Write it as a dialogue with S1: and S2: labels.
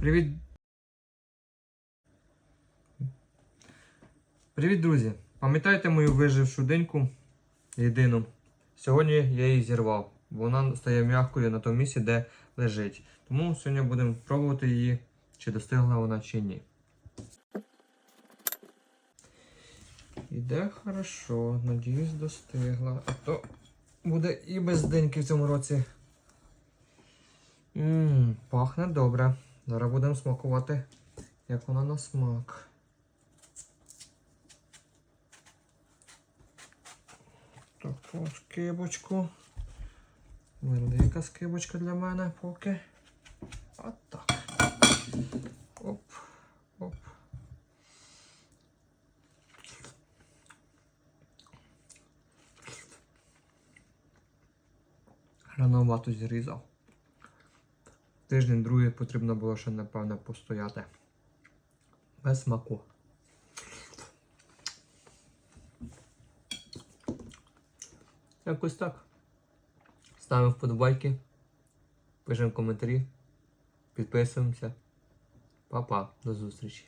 S1: Привіт. Привіт, друзі! Пам'ятаєте мою вижившу диньку єдину? Сьогодні я її зірвав. Вона стає м'якою на тому місці, де лежить. Тому сьогодні будемо пробувати її, чи достигла вона чи ні. Іде хорошо, надіюсь, достигла. А то буде і без диньки в цьому році. Ммм, пахне добре. Зараз будемо смакувати, як вона на смак. Таку скибочку. Велика скибочка для мене поки. От так. Оп, оп. Рановато зрізав. Тиждень другий потрібно було ще, напевно, постояти. Без смаку. Якось так. Ставимо вподобайки, пишемо коментарі, підписуємося. Па-па, до зустрічі.